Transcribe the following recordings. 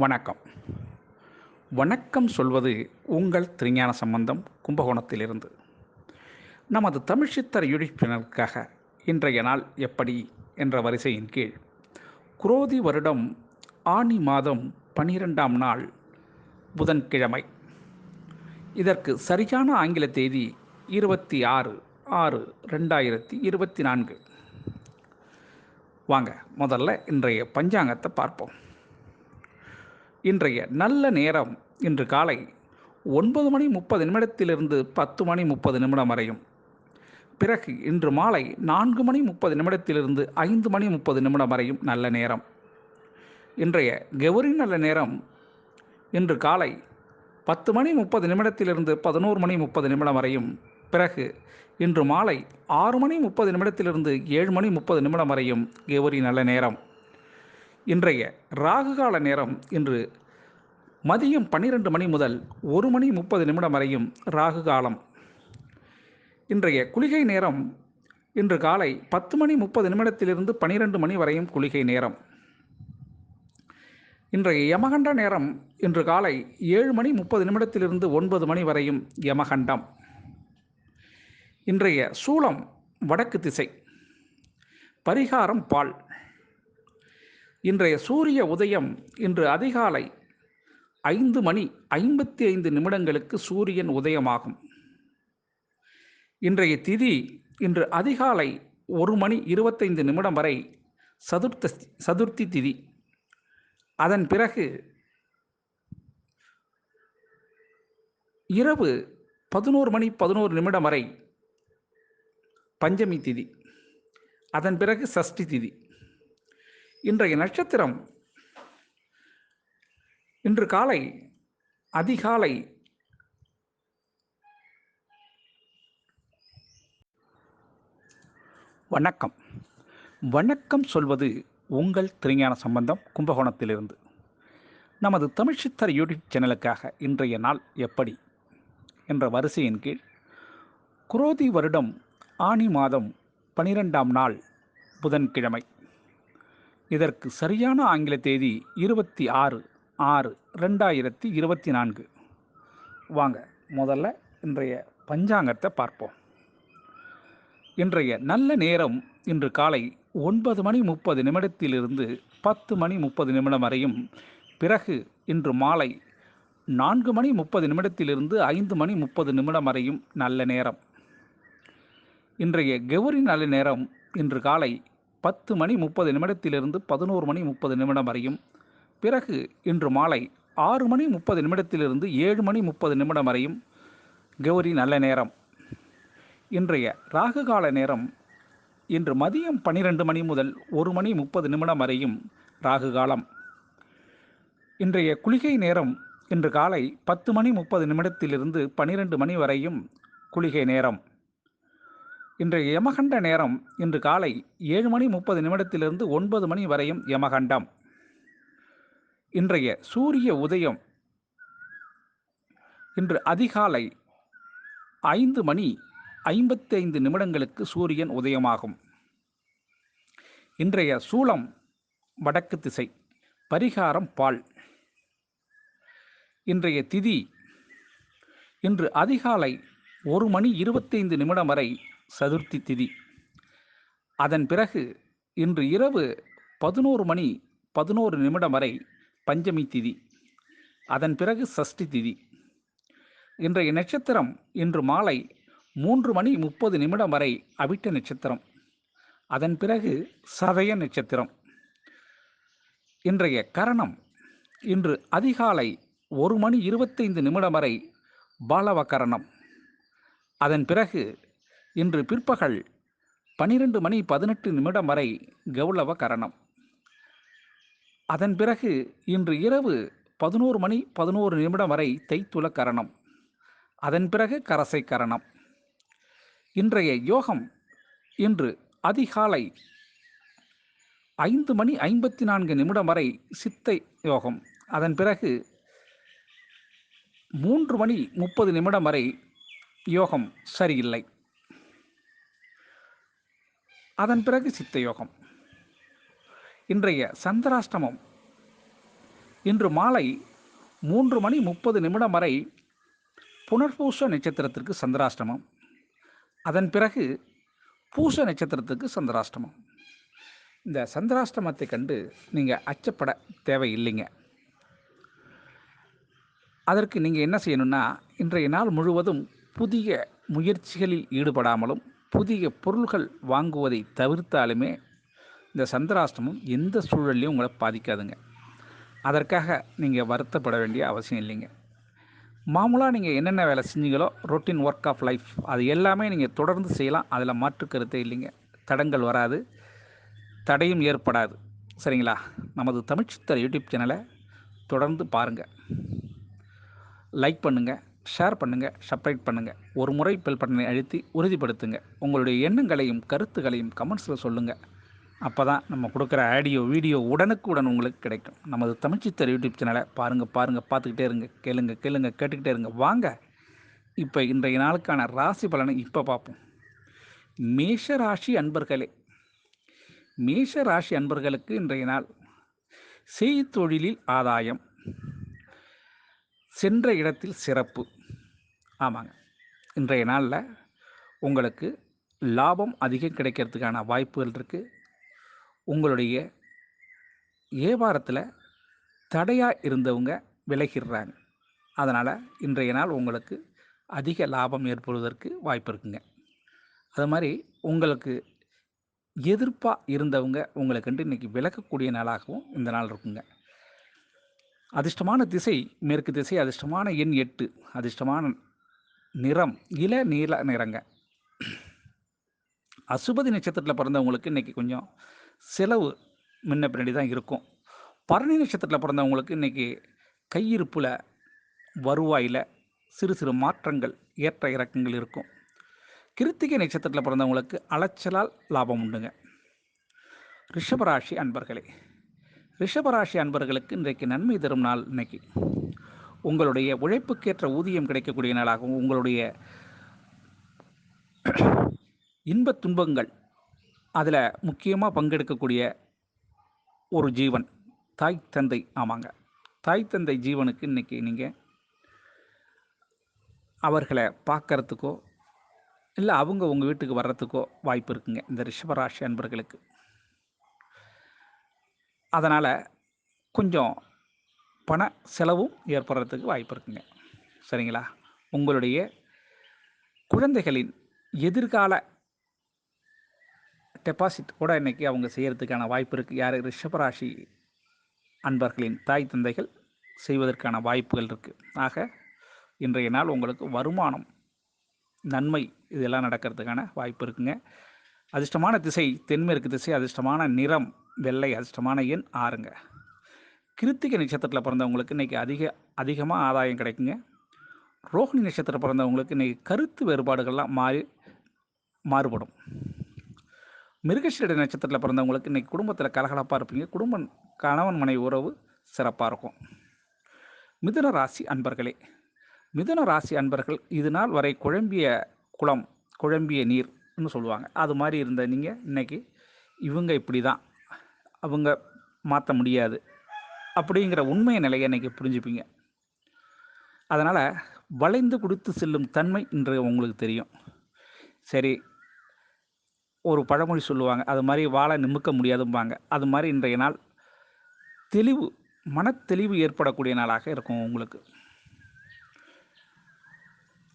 வணக்கம். வணக்கம் சொல்வது உங்கள் திருஞான சம்பந்தம் கும்பகோணத்திலிருந்து. நமது தமிழ் சித்தர் யூடிப்பினருக்காக இன்றைய நாள் எப்படி என்ற வரிசையின் கீழ் குரோதி வருடம் ஆனி மாதம் பனிரெண்டாம் நாள் புதன்கிழமை. இதற்கு சரியான ஆங்கில தேதி இருபத்தி ஆறு ஆறு ரெண்டாயிரத்தி இருபத்தி நான்கு. வாங்க முதல்ல இன்றைய பஞ்சாங்கத்தை பார்ப்போம். இன்றைய நல்ல நேரம் இன்று காலை ஒன்பது மணி முப்பது நிமிடத்திலிருந்து பத்து மணி முப்பது நிமிடம் வரையும். பிறகு இன்று மாலை நான்கு மணி முப்பது நிமிடத்திலிருந்து ஐந்து மணி முப்பது நிமிடம் வரையும் நல்ல நேரம். இன்றைய கெவரி நல்ல நேரம் இன்று காலை பத்து மணி முப்பது நிமிடத்திலிருந்து பதினோரு மணி முப்பது நிமிடம் வரையும். பிறகு இன்று மாலை ஆறு மணி முப்பது நிமிடத்திலிருந்து ஏழு மணி முப்பது நிமிடம் வரையும் கெவரி நல்ல நேரம். இன்றைய ராகுகால நேரம் இன்று மதியம் பன்னிரெண்டு மணி முதல் ஒரு மணி முப்பது நிமிடம் வரையும் ராகு காலம் இன்றைய குளிகை நேரம் இன்று காலை பத்து மணி முப்பது நிமிடத்திலிருந்து பனிரெண்டு மணி வரையும் குளிகை நேரம். இன்றைய யமகண்ட நேரம் இன்று காலை ஏழு மணி முப்பது நிமிடத்திலிருந்து ஒன்பது மணி வரையும் யமகண்டம். இன்றைய சூளம் வடக்கு திசை. பரிகாரம் பால். இன்றைய சூரிய உதயம் இன்று அதிகாலை ஐந்து மணி ஐம்பத்தி ஐந்து நிமிடங்களுக்கு சூரியன் உதயமாகும். இன்றைய திதி இன்று அதிகாலை ஒரு மணி இருபத்தைந்து நிமிடம் வரை சதுர்த்த சதுர்த்தி திதி. அதன் பிறகு இரவு பதினோரு மணி பதினோரு நிமிடம் வரை பஞ்சமி திதி. அதன் பிறகு சஷ்டி திதி. இன்றைய நட்சத்திரம். இன்று காலை அதிகாலை. வணக்கம். வணக்கம் சொல்வது உங்கள் திருஞான சம்பந்தம் கும்பகோணத்திலிருந்து. நமது தமிழ் சித்தர் யூடியூப் சேனலுக்காக இன்றைய நாள் எப்படி? என்ற வரிசையின் கீழ் குரோதி வருடம் ஆனி மாதம் பனிரெண்டாம் நாள் புதன்கிழமை. இதற்கு சரியான ஆங்கில தேதி இருபத்தி ஆறு ஆறு ரெண்டாயிரத்தி இருபத்தி நான்கு. வாங்க முதல்ல இன்றைய பஞ்சாங்கத்தை பார்ப்போம். இன்றைய நல்ல நேரம் இன்று காலை ஒன்பது மணி முப்பது நிமிடத்திலிருந்து பத்து மணி முப்பது நிமிடம் வரையும். பிறகு இன்று மாலை நான்கு மணி முப்பது நிமிடத்திலிருந்து ஐந்து மணி முப்பது நிமிடம் வரையும் நல்ல நேரம். இன்றைய கெவரி நல்ல நேரம் இன்று காலை பத்து மணி முப்பது நிமிடத்திலிருந்து பதினோரு மணி முப்பது நிமிடம் வரையும். பிறகு இன்று மாலை ஆறு மணி முப்பது நிமிடத்திலிருந்து ஏழு மணி முப்பது நிமிடம் வரையும். கௌரி நல்ல நேரம். இன்றைய ராகுகால நேரம் இன்று மதியம் பன்னிரெண்டு மணி முதல் ஒரு மணி முப்பது நிமிடம் வரையும் ராகு காலம் இன்றைய குளிகை நேரம் இன்று காலை பத்து மணி முப்பது நிமிடத்திலிருந்து பன்னிரெண்டு மணி வரையும் குளிகை நேரம். இன்றைய யமகண்ட நேரம் இன்று காலை ஏழு மணி முப்பது நிமிடத்திலிருந்து ஒன்பது மணி வரையும் யமகண்டம். இன்றைய சூரிய உதயம் இன்று அதிகாலை ஐந்து மணி ஐம்பத்தி ஐந்து நிமிடங்களுக்கு சூரியன் உதயமாகும். இன்றைய சூளம் வடக்கு திசை பரிகாரம் பால். இன்றைய திதி இன்று அதிகாலை ஒரு மணி இருபத்தைந்து நிமிடம் வரை சதுர்த்தி திதி. அதன் பிறகு இன்று இரவு பதினோரு மணி பதினோரு நிமிடம் வரை பஞ்சமி திதி. அதன் பிறகு சஷ்டி திதி. இன்றைய நட்சத்திரம் இன்று மாலை மூன்று மணி முப்பது நிமிடம் வரை அவிட்ட நட்சத்திரம். அதன் பிறகு சதய நட்சத்திரம். இன்றைய கரணம் இன்று அதிகாலை ஒரு மணி இருபத்தைந்து நிமிடம் வரை பாலவ கரணம். அதன் பிறகு இன்று பிற்பகல் பனிரெண்டு மணி பதினெட்டு நிமிடம் வரை கௌளவ கரணம். அதன் பிறகு இன்று இரவு பதினோரு மணி பதினோரு நிமிடம் வரை தைத்துல கரணம். அதன் பிறகு கரசை கரணம். இன்றைய யோகம் இன்று அதிகாலை ஐந்து மணி ஐம்பத்தி நான்கு நிமிடம் வரை சித்தை யோகம். அதன் பிறகு மூன்று மணி முப்பது நிமிடம் வரை யோகம் சரியில்லை. அதன் பிறகு சித்த யோகம் இன்றைய சந்திராஷ்டமம். இன்று மாலை மூன்று மணி முப்பது நிமிடம் வரை புனர்பூச நட்சத்திரத்திற்கு சந்திராஷ்டமம். அதன் பிறகு பூச நட்சத்திரத்துக்கு சந்திராஷ்டமம். இந்த சந்திராஷ்டமத்தை கண்டு நீங்கள் அச்சப்பட தேவையில்லைங்க. அதற்கு நீங்கள் என்ன செய்யணும்னா இன்றைய நாள் முழுவதும் புதிய முயற்சிகளில் ஈடுபடாமலும் புதிய பொருள்கள் வாங்குவதை தவிர்த்தாலுமே இந்த சந்திராஷ்டமம் எந்த சூழல்லையும் உங்களை பாதிக்காதுங்க. அதற்காக நீங்கள் வருத்தப்பட வேண்டிய அவசியம் இல்லைங்க. மாமூலாக நீங்கள் என்னென்ன வேலை செஞ்சீங்களோ ரொட்டீன் ஒர்க் ஆஃப் லைஃப் அது எல்லாமே நீங்கள் தொடர்ந்து செய்யலாம். அதில் மாற்று கருத்தே இல்லைங்க. தடங்கள் வராது. தடையும் ஏற்படாது. சரிங்களா? நமது தமிழ்ச்சித்தர் யூடியூப் சேனலை தொடர்ந்து பாருங்கள் லைக் பண்ணுங்கள் ஷேர் பண்ணுங்கள் சப்ரைட் பண்ணுங்கள் ஒரு முறை பெல் பட்டனை அழுத்தி உறுதிப்படுத்துங்க. உங்களுடைய எண்ணங்களையும் கருத்துக்களையும் கமெண்ட்ஸில் சொல்லுங்கள் அப்போ தான் நம்ம கொடுக்குற ஆடியோ வீடியோ உடனுக்குடன் உங்களுக்கு கிடைக்கும். நமது தமிழ்ச்சித்தர் யூடியூப் சேனலை பாருங்கள் பாருங்கள் பார்த்துக்கிட்டே இருங்க. கேளுங்க கேளுங்க கேட்டுக்கிட்டே இருங்க. வாங்க இப்போ இன்றைய நாளுக்கான ராசி பலனை இப்போ பார்ப்போம். மேஷ ராசி அன்பர்களே மேஷ ராசி அன்பர்களுக்கு இன்றைய நாள் செய்தொழிலில் ஆதாயம். சென்ற இடத்தில் சிறப்பு. ஆமாங்க. இன்றைய நாளில் உங்களுக்கு லாபம் அதிகம் கிடைக்கிறதுக்கான வாய்ப்புகள் இருக்குது உங்களுடைய வியாபாரத்தில் தடையாக இருந்தவங்க விலகிடுறாங்க. அதனால் இன்றைய நாள் உங்களுக்கு அதிக லாபம் ஏற்படுவதற்கு வாய்ப்பு இருக்குங்க. அது மாதிரி உங்களுக்கு எதிர்ப்பாக இருந்தவங்க உங்களுக்கு இன்றைக்கி விலகக்கூடிய நாளாகவும் இந்த நாள் இருக்குங்க. அதிர்ஷ்டமான திசை மேற்கு திசை அதிர்ஷ்டமான எண் எட்டு அதிர்ஷ்டமான நிறம் இள நீல நிறங்க. அசுபதி நட்சத்திரத்தில் பிறந்தவங்களுக்கு இன்றைக்கி கொஞ்சம் செலவு முன்ன பின்னாடி தான் இருக்கும். பரணி நட்சத்திரத்தில் பிறந்தவங்களுக்கு இன்றைக்கி கையிருப்பில் வருவாயில் சிறு சிறு மாற்றங்கள் ஏற்ற இறக்கங்கள் இருக்கும். கிருத்திகை நட்சத்திரத்தில் பிறந்தவங்களுக்கு அலைச்சலால் லாபம் உண்டுங்க. ரிஷபராசி அன்பர்களே ரிஷபராசி அன்பர்களுக்கு இன்றைக்கு நன்மை தரும் நாள் இன்னைக்கு. உங்களுடைய உழைப்புக்கேற்ற ஊதியம் கிடைக்கக்கூடிய நாளாகவும் உங்களுடைய இன்பத் துன்பங்கள் அதில் முக்கியமாக பங்கெடுக்கக்கூடிய ஒரு ஜீவன் தாய் தந்தை ஆமாங்க. தாய் தந்தை ஜீவனுக்கு இன்றைக்கி நீங்கள் அவர்களை பார்க்குறதுக்கோ இல்லை அவங்க உங்கள் வீட்டுக்கு வர்றதுக்கோ வாய்ப்பு இருக்குங்க இந்த ரிஷபராசி அன்பர்களுக்கு. அதனால் கொஞ்சம் பண செலவும் ஏற்படுறதுக்கு வாய்ப்பு இருக்குங்க. சரிங்களா? உங்களுடைய குழந்தைகளின் எதிர்கால டெபாசிட் கூட இன்றைக்கி அவங்க செய்கிறதுக்கான வாய்ப்பு இருக்குது யார்? ரிஷபராசி அன்பர்களின் தாய் தந்தைகள் செய்வதற்கான வாய்ப்புகள் இருக்குது ஆக இன்றைய நாள் உங்களுக்கு வருமானம் நன்மை இதெல்லாம் நடக்கிறதுக்கான வாய்ப்பு இருக்குங்க. அதிர்ஷ்டமான திசை தென்மேற்கு திசை அதிர்ஷ்டமான நிறம் வெள்ளை அதிர்ஷ்டமான எண் ஆறுங்க. கிருத்திகை நட்சத்திரத்தில் பிறந்தவங்களுக்கு இன்றைக்கி அதிக அதிகமாக ஆதாயம் கிடைக்குங்க. ரோஹிணி நட்சத்திரம் பிறந்தவங்களுக்கு இன்றைக்கி கருத்து வேறுபாடுகள்லாம் மாறி மாறுபடும். மிருகஷீட நட்சத்திரத்தில் பிறந்தவங்களுக்கு இன்றைக்கி குடும்பத்தில் கலகலப்பாக இருப்பீங்க. குடும்பம் கணவன் மனைவி உறவு சிறப்பாக இருக்கும். மிதுன ராசி அன்பர்களே மிதுன ராசி அன்பர்கள் இது நாள் வரை குழம்பிய குளம் குழம்பிய நீர்னு சொல்லுவாங்க. அது மாதிரி இருந்த நீங்கள் இன்றைக்கி இவங்க இப்படி தான் அவங்க மாற்ற முடியாது. அப்படிங்கிற உண்மை நிலையை இன்றைக்கி புரிஞ்சுப்பீங்க. அதனால் வளைந்து கொடுத்து செல்லும் தன்மை இன்று உங்களுக்கு தெரியும். சரி ஒரு பழமொழி சொல்லுவாங்க அது மாதிரி வாழை நிமிக்க முடியாதும்பாங்க. அது மாதிரி இன்றைய நாள் தெளிவு மனத்தெளிவு ஏற்படக்கூடிய நாளாக இருக்கும் உங்களுக்கு.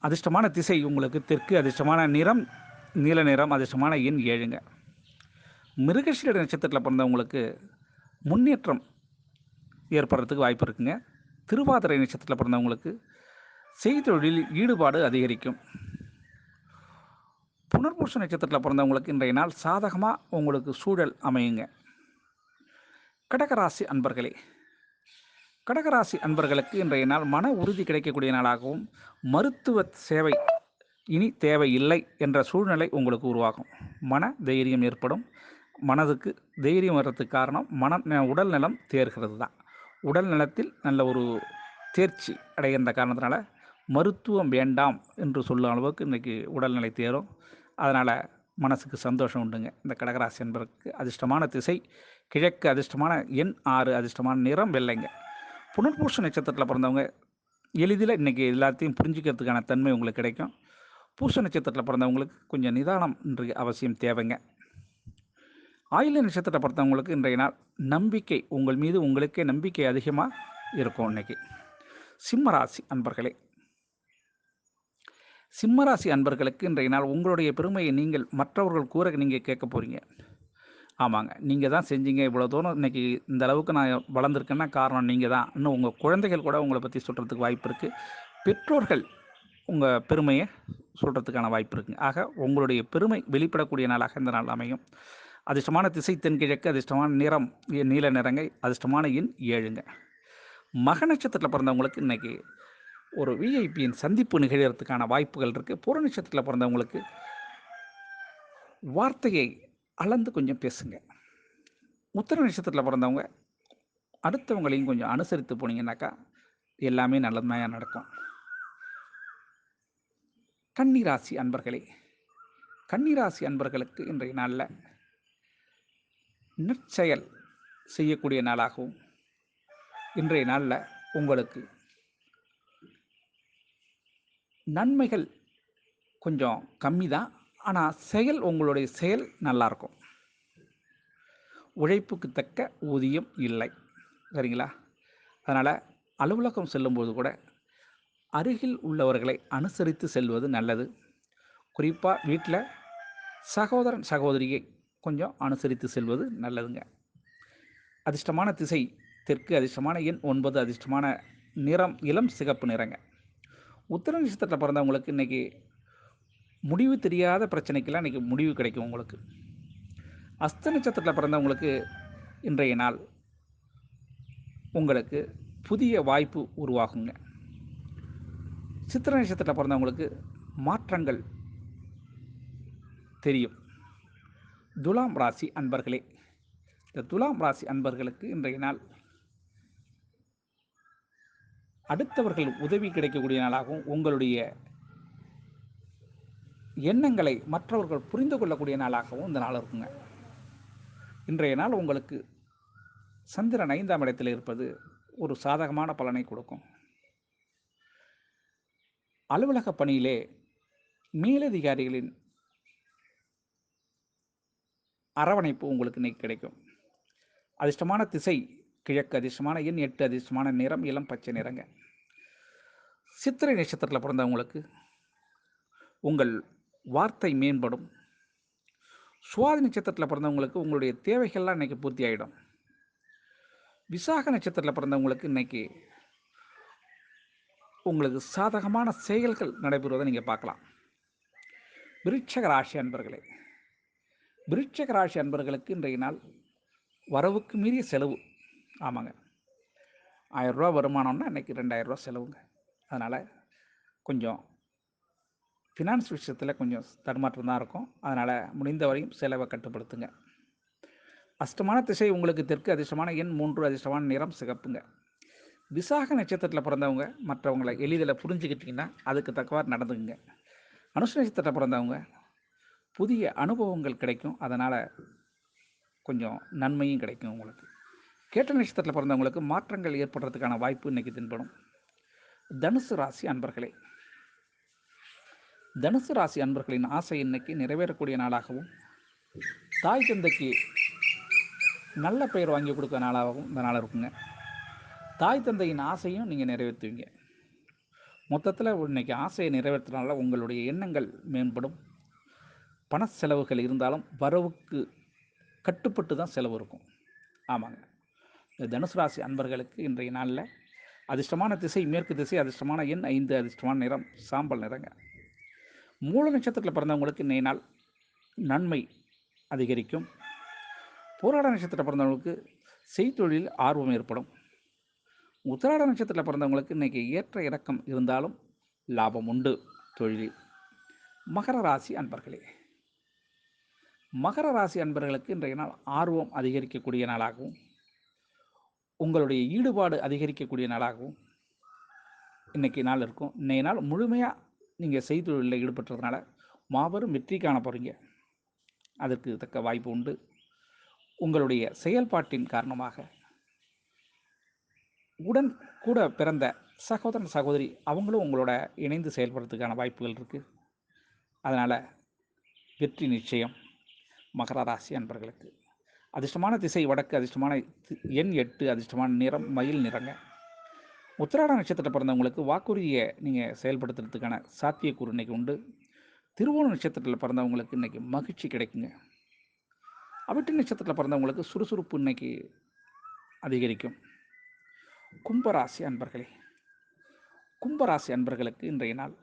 அதிர்ஷ்டமான திசை உங்களுக்கு தெற்கு அதிர்ஷ்டமான நிறம் நீல நிறம் அதிர்ஷ்டமான எண் ஏழுங்க. மிருகஷீட நட்சத்திரத்தில் பிறந்தவங்களுக்கு முன்னேற்றம் ஏற்படுறதுக்கு வாய்ப்பு இருக்குங்க. திருவாதிரை நட்சத்திரத்தில் பிறந்தவங்களுக்கு செய்தொழிலில் ஈடுபாடு அதிகரிக்கும். புனர்பூச நட்சத்திரத்தில் பிறந்தவங்களுக்கு இன்றைய நாள் சாதகமாக உங்களுக்கு சூழல் அமையுங்க. கடகராசி அன்பர்களே கடகராசி அன்பர்களுக்கு இன்றைய நாள் மன உறுதி கிடைக்கக்கூடிய நாளாகவும் மருத்துவ சேவை இனி தேவையில்லை என்ற சூழ்நிலை உங்களுக்கு உருவாகும். மன தைரியம் ஏற்படும். மனதுக்கு தைரியம் வர்றதுக்கு காரணம் மன உடல் நலம் தேர்கிறது தான் உடல் நலத்தில் நல்ல ஒரு தேர்ச்சி அடைகின்ற காரணத்தினால மருத்துவம் வேண்டாம் என்று சொல்லும் அளவுக்கு இன்றைக்கி உடல்நிலை தேரும். அதனால் மனசுக்கு சந்தோஷம் உண்டுங்க. இந்த கடகராசி என்பதற்கு அதிர்ஷ்டமான திசை கிழக்கு அதிர்ஷ்டமான எண் ஆறு அதிர்ஷ்டமான நிறம் வெள்ளைங்க. புனர்பூஷ நட்சத்திரத்தில் பிறந்தவங்க எளிதில் இன்றைக்கி எல்லாத்தையும் புரிஞ்சுக்கிறதுக்கான தன்மை உங்களுக்கு கிடைக்கும். பூச நட்சத்திரத்தில் பிறந்தவங்களுக்கு கொஞ்சம் நிதானம் இன்றைக்கு அவசியம் தேவைங்க. ஆயில நட்சத்திரத்தை பொறுத்தவங்களுக்கு இன்றைய நாள் நம்பிக்கை. உங்கள் மீது உங்களுக்கே நம்பிக்கை அதிகமாக இருக்கும் இன்னைக்கு. சிம்மராசி அன்பர்களே. சிம்மராசி அன்பர்களுக்கு இன்றைய நாள் உங்களுடைய பெருமையை நீங்கள் மற்றவர்கள் கூற நீங்கள் கேட்க போகிறீங்க ஆமாங்க. நீங்கள் தான் செஞ்சீங்க. இவ்வளோ தூரம் இன்றைக்கி இந்த அளவுக்கு நான் வளர்ந்துருக்கேன்னா காரணம் நீங்கள் தான். இன்னும் உங்கள் குழந்தைகள் கூட உங்களை பற்றி சொல்கிறதுக்கு வாய்ப்பு இருக்குது பெற்றோர்கள் உங்கள் பெருமையை சொல்கிறதுக்கான வாய்ப்பு இருக்குங்க. ஆக உங்களுடைய பெருமை வெளிப்படக்கூடிய நாளாக இந்த நாள் அமையும். அதிர்ஷ்டமான திசை தென்கிழக்கு அதிர்ஷ்டமான நிறம் நீல நிறங்க அதிர்ஷ்டமான எண் ஏழுங்க. மக நட்சத்திரத்தில் பிறந்தவங்களுக்கு இன்றைக்கி ஒரு விஐபியின் சந்திப்பு நிகழ்கிறதுக்கான வாய்ப்புகள் இருக்குது புற நட்சத்திரத்தில் பிறந்தவங்களுக்கு வார்த்தையை அளந்து கொஞ்சம் பேசுங்க. உத்தர நட்சத்திரத்தில் பிறந்தவங்க அடுத்தவங்களையும் கொஞ்சம் அனுசரித்து போனீங்கன்னாக்கா எல்லாமே நல்லதுமையாக நடக்கும். கன்னிராசி அன்பர்களே கன்னிராசி அன்பர்களுக்கு இன்றைய நாளில் நற்செயல் செய்யக்கூடிய நாளாகவும் இன்றைய நாளில் உங்களுக்கு நன்மைகள் கொஞ்சம் கம்மி தான் ஆனால் செயல் உங்களுடைய செயல் நல்லாயிருக்கும் உழைப்புக்கு தக்க ஊதியம் இல்லை சரிங்களா? அதனால் அலுவலகம் செல்லும்போது கூட அருகில் உள்ளவர்களை அனுசரித்து செல்வது நல்லது. குறிப்பாக வீட்டில் சகோதரன் சகோதரியை கொஞ்சம் அனுசரித்து செல்வது நல்லதுங்க. அதிர்ஷ்டமான திசை தெற்கு அதிர்ஷ்டமான எண் ஒன்பது அதிர்ஷ்டமான நிறம் இளம் சிகப்பு நிறங்க. உத்தர நட்சத்திரத்தில் பிறந்தவங்களுக்கு இன்றைக்கி முடிவு தெரியாத பிரச்சனைக்கெல்லாம் இன்றைக்கி முடிவு கிடைக்கும் உங்களுக்கு. அஸ்த நட்சத்திரத்தில் பிறந்தவங்களுக்கு இன்றைய நாள் உங்களுக்கு புதிய வாய்ப்பு உருவாகுங்க. சித்திர நட்சத்திரத்தில் பிறந்தவங்களுக்கு மாற்றங்கள் தெரியும். துலாம் ராசி அன்பர்களே இந்த துலாம் ராசி அன்பர்களுக்கு இன்றைய நாள் அடுத்தவர்கள் உதவி கிடைக்கக்கூடிய நாளாகவும் உங்களுடைய எண்ணங்களை மற்றவர்கள் புரிந்து கொள்ளக்கூடிய நாளாகவும் இந்த நாள் இருக்குங்க. இன்றைய நாள் உங்களுக்கு சந்திரன் ஐந்தாம் இடத்தில் இருப்பது ஒரு சாதகமான பலனை கொடுக்கும். அலுவலக பணியிலே மேலதிகாரிகளின் அரவணைப்பு உங்களுக்கு இன்றைக்கி கிடைக்கும். அதிர்ஷ்டமான திசை கிழக்கு அதிர்ஷ்டமான எண் எட்டு அதிர்ஷ்டமான நிறம் இளம் பச்சை நிறங்க. சித்திரை நட்சத்திரத்தில் பிறந்தவங்களுக்கு உங்கள் வார்த்தை மேம்படும். சுவாதி நட்சத்திரத்தில் பிறந்தவங்களுக்கு உங்களுடைய தேவைகள்லாம் இன்றைக்கி பூர்த்தி ஆகிடும் விசாக நட்சத்திரத்தில் பிறந்தவங்களுக்கு இன்னைக்கு உங்களுக்கு சாதகமான செயல்கள் நடைபெறுவதை நீங்கள் பார்க்கலாம். விருட்சக ராசி அன்பர்களே விருட்சக ராசி அன்பர்களுக்கு இன்றைய நாள் வரவுக்கு மீறிய செலவு. ஆமாங்க. ஆயிரரூவா வருமானம்னா இன்றைக்கி ரெண்டாயிரரூவா செலவுங்க. அதனால் கொஞ்சம் ஃபினான்ஸ் விஷயத்தில் கொஞ்சம் தடுமாற்றம் தான் இருக்கும். அதனால் முடிந்த வரையும் செலவை கட்டுப்படுத்துங்க. அஷ்டமான திசை உங்களுக்கு தெற்கு அதிர்ஷ்டமான எண் மூன்று அதிர்ஷ்டமான நிறம் சிகப்புங்க. விசாக நட்சத்திரத்தில் பிறந்தவங்க மற்றவங்களை எளிதில் புரிஞ்சுக்கிட்டிங்கன்னா அதுக்கு தக்கவாறு நடந்துக்குங்க. அனுஷ நட்சத்திரத்தில் பிறந்தவங்க புதிய அனுபவங்கள் கிடைக்கும். அதனால் கொஞ்சம் நன்மையும் கிடைக்கும் உங்களுக்கு. கேட்ட நட்சத்திரத்தில் பிறந்தவங்களுக்கு மாற்றங்கள் ஏற்படுறதுக்கான வாய்ப்பு இன்றைக்கி தென்படும். தனுசு ராசி அன்பர்களே. தனுசு ராசி அன்பர்களின் ஆசை இன்னைக்கு நிறைவேறக்கூடிய நாளாகவும் தாய் தந்தைக்கு நல்ல பெயர் வாங்கி கொடுக்க நாளாகவும் இந்த நாள் இருக்குங்க. தாய் தந்தையின் ஆசையும் நீங்கள் நிறைவேற்றுவீங்க. மொத்தத்தில் இன்னைக்கு ஆசையை நிறைவேற்றினால உங்களுடைய எண்ணங்கள் மேம்படும். பண செலவுகள் இருந்தாலும் வரவுக்கு கட்டுப்பட்டு தான் செலவு இருக்கும். ஆமாங்க. இந்த தனுசு ராசி அன்பர்களுக்கு இன்றைய நாளில் அதிர்ஷ்டமான திசை மேற்கு திசை அதிர்ஷ்டமான எண் ஐந்து அதிர்ஷ்டமான நிறம் சாம்பல் நிறங்க. மூல நட்சத்திரத்தில் பிறந்தவங்களுக்கு இன்றைய நாள் நன்மை அதிகரிக்கும். போராட நட்சத்திரத்தில் பிறந்தவங்களுக்கு செய்தொழில் ஆர்வம் ஏற்படும். உத்திராட நட்சத்திரத்தில் பிறந்தவங்களுக்கு இன்றைக்கி ஏற்ற இறக்கம் இருந்தாலும் லாபம் உண்டு தொழிலில். மகர ராசி அன்பர்களே. மகர ராசி அன்பர்களுக்கு இன்றைய நாள் ஆர்வம் அதிகரிக்கக்கூடிய நாளாகவும் உங்களுடைய ஈடுபாடு அதிகரிக்கக்கூடிய நாளாகவும் இன்றைக்கி நாள் இருக்கும். இன்றைய நாள் முழுமையாக நீங்கள் செய்தொழிலில் ஈடுபட்டுறதுனால மாபெரும் வெற்றி காண போகிறீங்க அதற்கு தக்க வாய்ப்பு உண்டு. உங்களுடைய செயல்பாட்டின் காரணமாக உடன் கூட பிறந்த சகோதரன் சகோதரி அவங்களும் உங்களோட இணைந்து செயல்படுறதுக்கான வாய்ப்புகள் இருக்குது அதனால் வெற்றி நிச்சயம். மகர ராசி அன்பர்களுக்கு. அதிர்ஷ்டமான திசை வடக்கு அதிர்ஷ்டமான தி- எண் எட்டு அதிர்ஷ்டமான நிறம் மயில் நிறங்க. உத்திராட நட்சத்திரத்தில் பிறந்தவங்களுக்கு வாக்குறுதியை நீங்கள் செயல்படுத்துறதுக்கான சாத்தியக்கூறு இன்னைக்கு உண்டு. திருவோண நட்சத்திரத்தில் பிறந்தவங்களுக்கு இன்னைக்கு மகிழ்ச்சி கிடைக்குங்க. அவிட்டு நட்சத்திரத்தில் பிறந்தவங்களுக்கு சுறுசுறுப்பு இன்னைக்கு அதிகரிக்கும். கும்பராசி அன்பர்களே கும்பராசி அன்பர்களுக்கு இன்றைய நாள்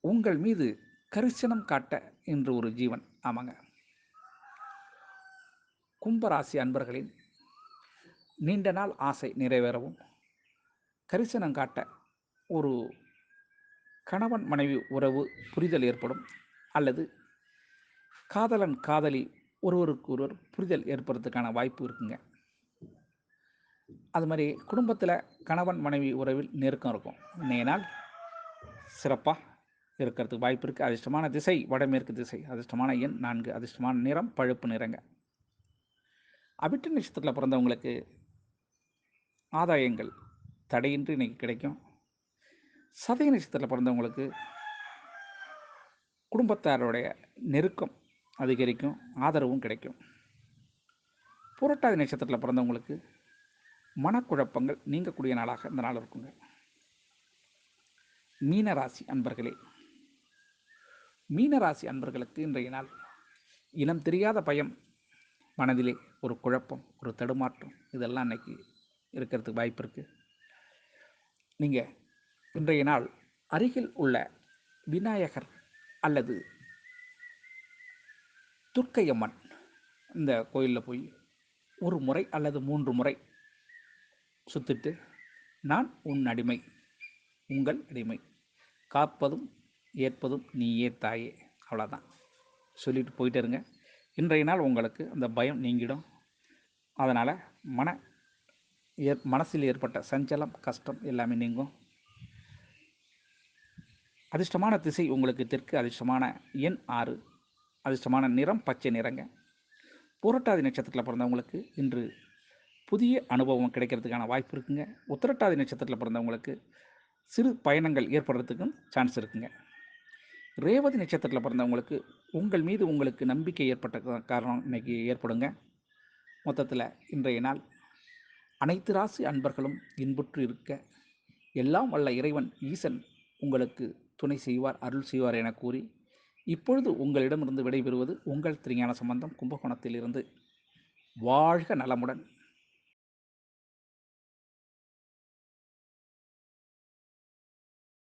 உங்கள் மீது கரிசனம் காட்ட இன்று ஒரு ஜீவன். ஆமாங்க. கும்பராசி அன்பர்களின் நீண்ட நாள் ஆசை நிறைவேறவும் கரிசனம் காட்ட ஒரு கணவன் மனைவி உறவு புரிதல் ஏற்படும் அல்லது காதலன் காதலி ஒருவருக்கு ஒருவர் புரிதல் ஏற்படுறதுக்கான வாய்ப்பு இருக்குங்க. அது மாதிரி குடும்பத்தில் கணவன் மனைவி உறவில் நெருக்கம் இருக்கும். இன்றைய நாள் சிறப்பாக இருக்கிறதுக்கு வாய்ப்பு இருக்குது அதிர்ஷ்டமான திசை வடமேற்கு திசை. அதிர்ஷ்டமான எண் நான்கு. அதிர்ஷ்டமான நிறம் பழுப்பு நிறங்க. அபிட்ட நட்சத்திரத்தில் பிறந்தவங்களுக்கு ஆதாயங்கள் தடையின்றி இன்னைக்கு கிடைக்கும். சதய நட்சத்திரத்தில் பிறந்தவங்களுக்கு குடும்பத்தாருடைய நெருக்கம் அதிகரிக்கும் ஆதரவும் கிடைக்கும். புரட்டாதி நட்சத்திரத்தில் பிறந்தவங்களுக்கு மனக்குழப்பங்கள் நீங்கக்கூடிய நாளாக இந்த நாள் இருக்குங்க. மீனராசி அன்பர்களே மீனராசி அன்பர்களுக்கு இன்றைய நாள் இனம் தெரியாத பயம் மனதிலே ஒரு குழப்பம் ஒரு தடுமாற்றம் இதெல்லாம் அன்னைக்கு இருக்கிறதுக்கு வாய்ப்பு இருக்குது நீங்கள் இன்றைய நாள் அருகில் உள்ள விநாயகர் அல்லது துர்க்கையம்மன் இந்த கோயிலில் போய் ஒரு முறை அல்லது மூன்று முறை சுத்திட்டு நான் உன் அடிமை உங்கள் அடிமை. காப்பதும் ஏற்பதும் நீயே தாயே. அவ்வளோதான். சொல்லிட்டு போயிட்டே இருங்க. இன்றைய நாள் உங்களுக்கு அந்த பயம் நீங்கிடும். அதனால் மன ஏற் மனசில் ஏற்பட்ட சஞ்சலம் கஷ்டம் எல்லாமே நீங்கும். அதிர்ஷ்டமான திசை உங்களுக்கு தெற்கு அதிர்ஷ்டமான எண் ஆறு. அதிர்ஷ்டமான நிறம் பச்சை நிறங்க. புரட்டாதி நட்சத்திரத்தில் பிறந்தவங்களுக்கு இன்று புதிய அனுபவம் கிடைக்கிறதுக்கான வாய்ப்பு இருக்குங்க. உத்திரட்டாதி நட்சத்திரத்தில் பிறந்தவங்களுக்கு சிறு பயணங்கள் ஏற்படுறதுக்கும் சான்ஸ் இருக்குங்க. ரேவதி நட்சத்திரத்தில் பிறந்தவங்களுக்கு உங்கள் மீது உங்களுக்கு நம்பிக்கை ஏற்பட்ட காரணம் இன்றைக்கி ஏற்படுங்க. மொத்தத்தில் இன்றைய நாள் அனைத்து ராசி அன்பர்களும் இன்புற்று இருக்க எல்லாம் வல்ல இறைவன் ஈசன் உங்களுக்கு துணை செய்வார் அருள் செய்வார் என கூறி இப்பொழுது உங்களிடமிருந்து விடைபெறுவது உங்கள் திருஞான சம்பந்தம் கும்பகோணத்திலிருந்து. வாழ்க நலமுடன்.